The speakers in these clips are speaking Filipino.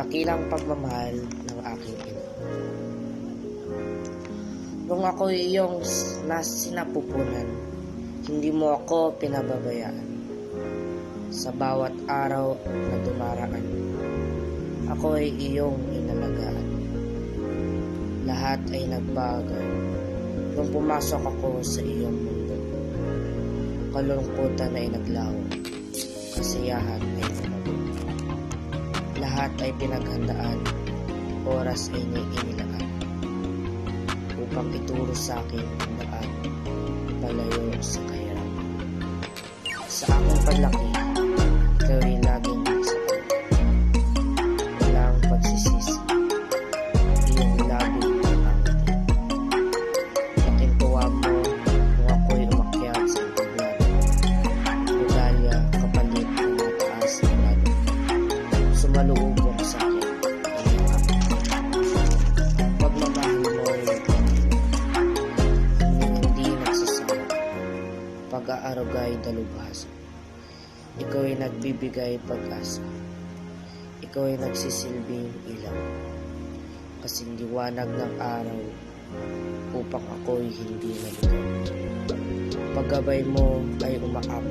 dakilang pagmamahal ng aking ina. Nung ako iyong nas sinapupunan, hindi mo ako pinababayaan. Sa bawat araw na dumaraan, ako ay iyong inalagaan. Lahat ay nagbago nung pumasok ako sa iyong mundo. Kalungkutan ay naglaho, kasiyahan ay tumago. Lahat ay pinaghandaan, oras ay iniilaan upang ituro sa akin ang daan palayo sa kahirapan. Sa aking paglaki, Sumaluubok sa akin. Pagmamahal mo ay hindi nagsasawa. Pag-aarugay dalubhasa. Ikaw ay nagbibigay pag-asa. Ikaw ay nagsisilbing ilaw. Kasing liwanag ng araw upang ako'y hindi naligaw. Paggabay mo ay umaap.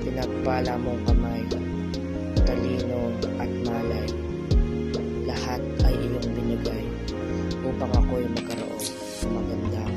Pinagpala mong kamay, talino at malay. Lahat ay iyong binigay upang ako'y magkaroon ng magandang